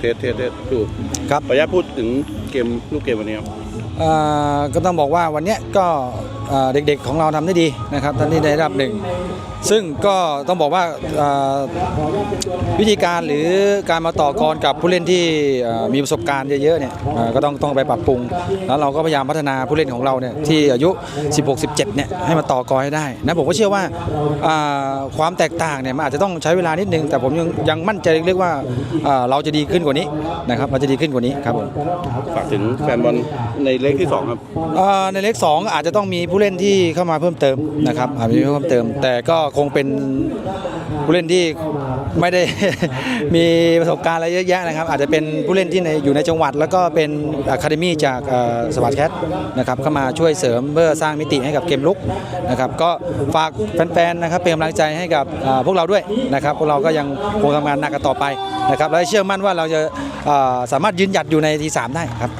เทสเทสเทสดูครับ ขออนุญาตพูดถึงเกมลูกเกมวันนี้ครับ เอ่อก็ต้องบอกว่าวันเนี้ยก็ เอ่อเด็กๆของเราทำได้ดีนะครับท่านที่ได้รับหนึ่งซึ่งก็ต้องบอกว่าเอ่อวิธีการหรือการมาต่อกรกับผู้เล่นที่เอ่อมีประสบการณ์เยอะๆเนี่ยเอ่อก็ต้องต้องไปปรับปรุง แล้วเราก็พยายามพัฒนาผู้เล่นของเราเนี่ยที่อายุ 16-17 เนี่ยให้มาต่อกรให้ได้นะผมก็เชื่อว่าอ่าความแตกต่างเนี่ยมันอาจจะต้องใช้เวลานิดนึง แต่ผมยังยังมั่นใจเรียกว่าอ่าเราจะดีขึ้นกว่านี้นะครับเราจะดีขึ้นกว่านี้ครับผมฝากถึงแฟนบอลในเลขที่สองครับเอ่อในเลข2อาจจะต้องมีผูู้้เล่นที่เข้ามาเพิ่มเติมนะครับอาจจะมีเพิ่มเติม แต่ก็คงเป็นผู้เล่นที่ไม่ได้ มีประสบการณ์อะไรเยอะแยะนะครับ อาจจะเป็นผู้เล่นที่ในอยู่ในจังหวัด แล้วก็เป็นอะคาเดมี่จากเอ่อสวัสดแคทนะครับเข้ามาช่วยเสริมเพื่อสร้างมิติให้กับเกมลุกนะครับก็ฝากแฟนๆนะครับเป็นกำลังใจให้กับอ่อพวกเราด้วยนะครับพวกเราก็ยังคงทำงานหนักกันต่อไปนะครับและเชื่อมั่นว่าเราจะอ่อสามารถยืนหยัดอยู่ในทีสามได้ครับ